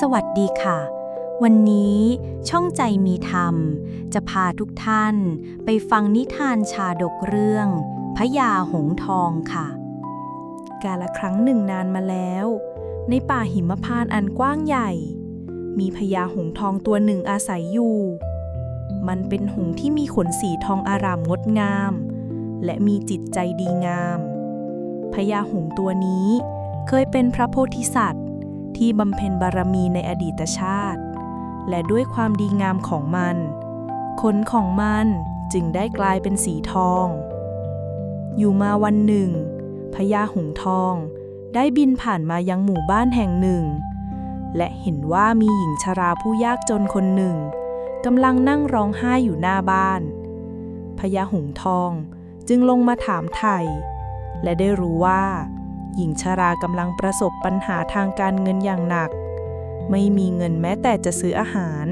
สวัสดีค่ะ วันนี้ช่องใจมีธรรม จะพาทุกท่านไปฟังนิทานชาดกเรื่องพญาหงทองค่ะ กาละครั้งหนึ่งนานมาแล้ว ในป่าหิมพานต์อันกว้างใหญ่ มีพญาหงทองตัวหนึ่งอาศัยอยู่ มันเป็นหงที่มีขนสีทองอารามงดงาม และมีจิตใจดีงามพญาหงตัวนี้เคยเป็นพระโพธิสัตว์ ที่บำเพ็ญบารมีในอดีตชาติ และด้วยความดีงามของมัน ขนของมันจึงได้กลายเป็นสีทอง อยู่มาวันหนึ่งพญาหงทอง ได้บินผ่านมายังหมู่บ้านแห่งหนึ่ง และเห็นว่ามีหญิงชราผู้ยากจนคนหนึ่งกำลังนั่งร้องไห้อยู่หน้าบ้านพญาหงทองจึงลงมาถามไถ่และได้รู้ว่า หญิงชรากำลังประสบปัญหาทางการเงินอย่างหนัก ไม่มีเงินแม้แต่จะซื้ออาหาร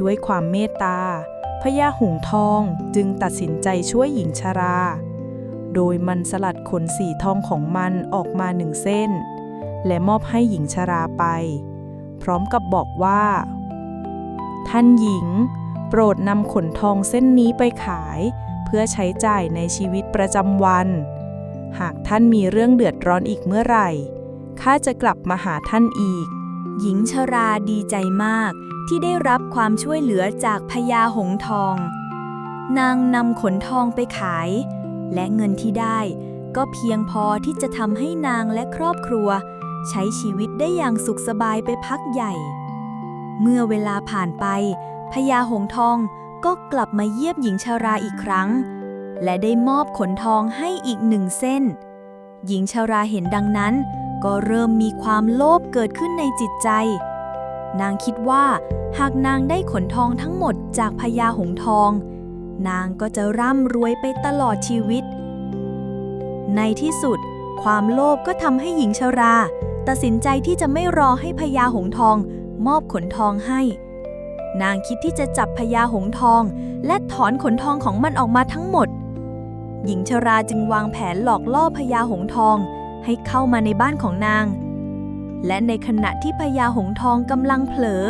ด้วยความเมตตาพญาหงทองจึงตัดสินใจช่วยหญิงชรา โดยมันสลัดขนสีทองของมันออกมาหนึ่งเส้น และมอบให้หญิงชราไป พร้อมกับบอกว่า ท่านหญิง โปรดนำขนทองเส้นนี้ไปขาย เพื่อใช้จ่ายในชีวิตประจำวัน หากท่านมีเรื่องเดือดร้อนอีกเมื่อไหร่ ข้าจะกลับมาหาท่านอีก หญิงชราดีใจมากที่ได้รับความช่วยเหลือจากพญาหงทอง นางนำขนทองไปขาย และเงินที่ได้ก็เพียงพอที่จะทำให้นางและครอบครัว ใช้ชีวิตได้อย่างสุขสบายไปพักใหญ่ เมื่อเวลาผ่านไปพญาหงทองก็กลับมาเยียบหญิงชราอีกครั้ง และได้มอบขนทองให้อีกหนึ่งเส้น หญิงชราเห็นดังนั้น ก็เริ่มมีความโลภเกิดขึ้นในจิตใจ นางคิดว่า หากนางได้ขนทองทั้งหมดจากพญาหงทอง นางก็จะร่ำรวยไปตลอดชีวิต ในที่สุด ความโลภก็ทำให้หญิงชรา ตัดสินใจที่จะไม่รอให้พญาหงทอง มอบขนทองให้นางคิดที่จะจับพญาหงทอง และถอนขนทองของมันออกมาทั้งหมด หญิงชราจึงวางแผนหลอกล่อพญาหงทองให้เข้ามาในบ้านของนาง และในขณะที่พญาหงทองกำลังเผลอ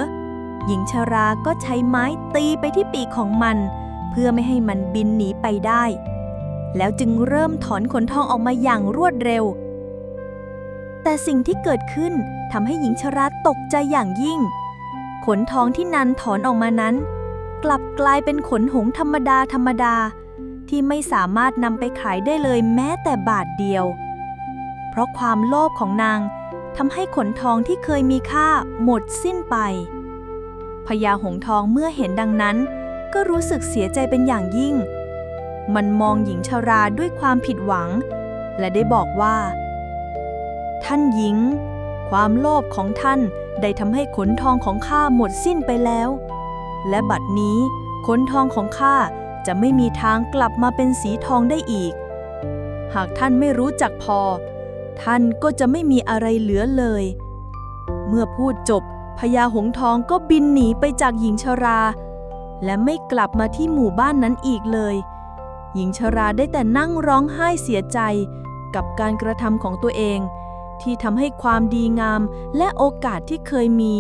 หญิงชราก็ใช้ไม้ตีไปที่ปีกของมัน เพื่อไม่ให้มันบินหนีไปได้ แล้วจึงเริ่มถอนขนทองออกมาอย่างรวดเร็ว แต่สิ่งที่เกิดขึ้นทำให้หญิงชราตกใจอย่างยิ่ง ขนทองที่นันถอนออกมานั้น กลับกลายเป็นขนหงธรรมดาธรรมดา ที่ไม่สามารถนำไปขายได้เลยแม้แต่บาทเดียว เพราะความโลภของนางทำให้ขนทองที่เคยมีค่าหมดสิ้นไปพญาหงส์ทองเมื่อเห็นดังนั้น ก็รู้สึกเสียใจเป็นอย่างยิ่ง มันมองหญิงชราด้วยความผิดหวัง และได้บอกว่า ท่านหญิง ความโลภของท่านได้ทำให้ขนทองของข้าหมดสิ้นไปแล้ว และบัดนี้ขนทองของข้า จะไม่มีทางกลับมาเป็นสีทองได้อีก หากท่านไม่รู้จักพอ ท่านก็จะไม่มีอะไรเหลือเลย เมื่อพูดจบพญาหงส์ทองก็บินหนีไปจากหญิงชรา และไม่กลับมาที่หมู่บ้านนั้นอีกเลย หญิงชราได้แต่นั่งร้องไห้เสียใจกับการกระทำของตัวเอง ที่ทำให้ความดีงามและโอกาสที่เคยมี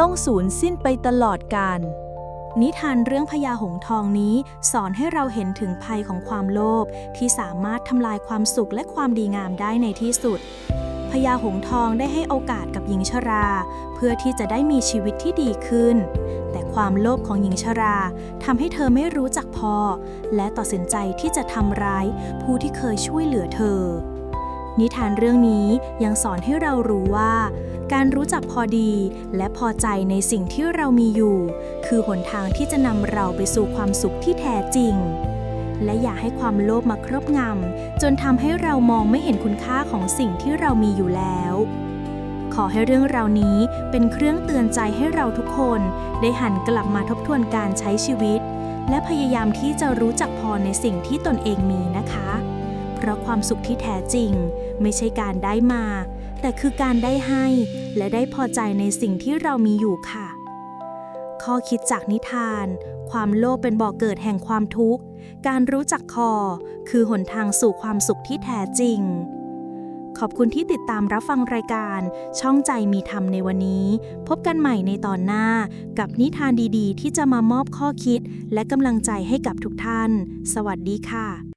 ต้องสูญสิ้นไปตลอดกาล นิทานเรื่องพญาหงทองนี้สอนให้เราเห็นถึงภัยของความโลภที่สามารถทำลายความสุขและความดีงามได้ในที่สุดพญาหงทองได้ให้โอกาสกับหญิงชรา เพื่อที่จะได้มีชีวิตที่ดีขึ้น แต่ความโลภของหญิงชราทำให้เธอไม่รู้จักพอ และตัดสินใจที่จะทำร้ายผู้ที่เคยช่วยเหลือเธอ นิทานเรื่องนี้ยังสอนให้เรารู้ว่า การรู้จักพอดีและพอใจในสิ่งที่เรามีอยู่ คือหนทางที่จะนำเราไปสู่ความสุขที่แท้จริง และอย่าให้ความโลภมาครอบงำจนทำให้เรามองไม่เห็นคุณค่าของสิ่งที่เรามีอยู่แล้ว ขอให้เรื่องราวนี้เป็นเครื่องเตือนใจให้เราทุกคนได้หันกลับมาทบทวนการใช้ชีวิต และพยายามที่จะรู้จักพอในสิ่งที่ตนเองมีนะคะ เพราะความสุขที่แท้จริง ไม่ใช่การได้มา แต่คือการได้ให้ และได้พอใจในสิ่งที่เรามีอยู่ค่ะ ข้อคิดจากนิทาน ความโลภเป็นบ่อกเกิดแห่งความทุกข์ การรู้จักคอ คือหนทางสู่ความสุขที่แท้จริง ขอบคุณที่ติดตามรับฟังรายการ ช่องใจมีธรรมในวันนี้ พบกันใหม่ในตอนหน้า กับนิทานดีๆ ที่จะมามอบข้อคิด และกำลังใจให้กับทุกท่าน สวัสดีค่ะ